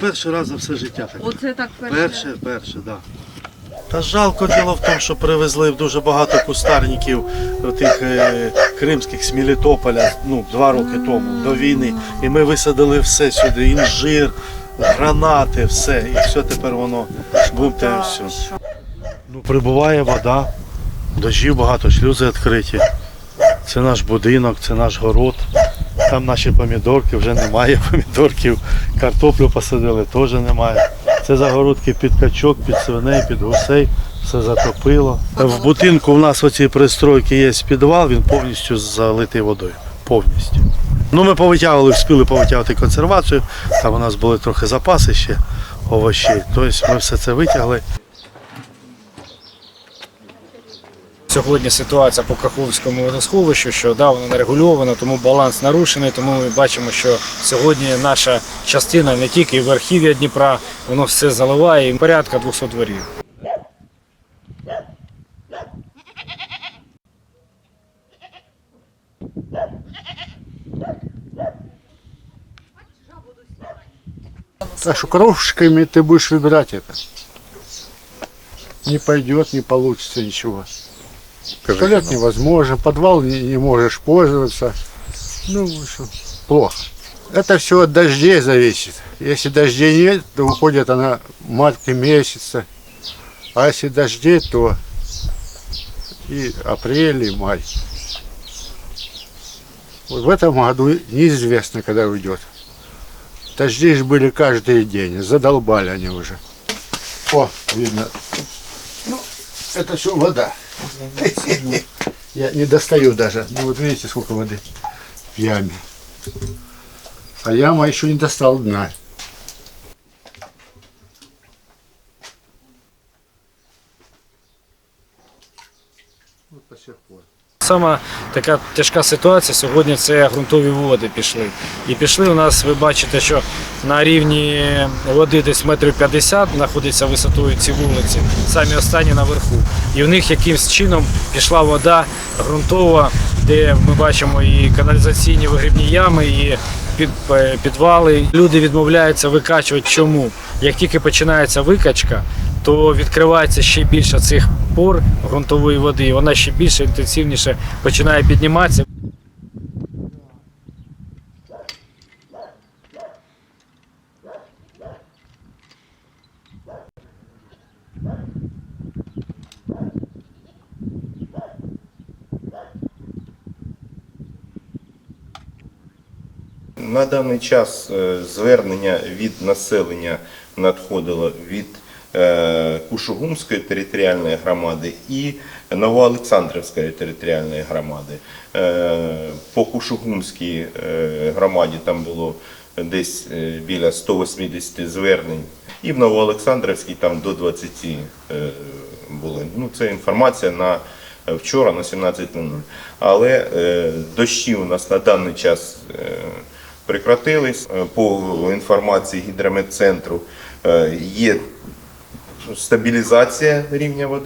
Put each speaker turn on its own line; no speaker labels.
Перший раз за все життя таке.
Оце так перше.
Перше, перше, так. Да. Та жалко діло в тому, що привезли дуже багато кустарників тих е, кримських з Мелітополя ну, два роки тому до війни. І ми висадили все сюди, інжир, гранати, все. І все тепер воно бумте все. Ну, прибуває вода, дощів багато, шлюзи відкриті. Це наш будинок, це наш город. Там наші помідорки, вже немає помідорків. Картоплю посадили, теж немає. Це загородки під качок, під свиней, під гусей. Все затопило. В будинку у нас оці пристройки є підвал, він повністю залитий водою. Повністю. Ну, ми повитягували, встигли повитягувати консервацію. Там у нас були трохи запаси ще овочей. Тобто ми все це витягли.
Сьогодні ситуація по Каховському водосховищу, що да, воно не регульовано, тому баланс нарушений. Тому ми бачимо, що сьогодні наша частина не тільки верхів'я Дніпра, воно все заливає і порядка 200 дворів.
Так что крошечками ты будешь выбирать это. Не пойдет, не получится ничего. Туалет невозможно, подвал не, не можешь пользоваться. Ну, в общем, плохо. Это все от дождей зависит. Если дождей нет, то уходит она марта месяца. А если дождей, то и апрель, и май. Вот в этом году неизвестно, когда уйдет. Дожди ж были каждый день, задолбали они уже. О, видно. Ну, это все вода. Я не достаю даже. Ну вот видите, сколько воды в яме. А яма еще не достал дна. Вот до сих пор.
Сама така тяжка ситуація сьогодні це ґрунтові води пішли. І пішли у нас, ви бачите, що на рівні води десь метрів 50 знаходиться висотою ці вулиці, самі останні наверху. І в них якимсь чином пішла вода ґрунтова, де ми бачимо і каналізаційні вигрібні ями, і під, е, підвали. Люди відмовляються викачувати. Чому? Як тільки починається викачка, то відкривається ще більше цих пор ґрунтової води, і вона ще більше інтенсивніше починає підніматися.
На даний час е, звернення від населення надходило від Кушугумської територіальної громади і Новоолександрівської територіальної громади. Е, По Кушугумській е, громаді там було десь е, біля 180 звернень, і в Новоолександрівській там до 20 е, були. Ну, це інформація на вчора на 17.00. Але е, дощі у нас на даний час е, прекратились. Е, По інформації гідрометцентру е, є стабілізація рівня води,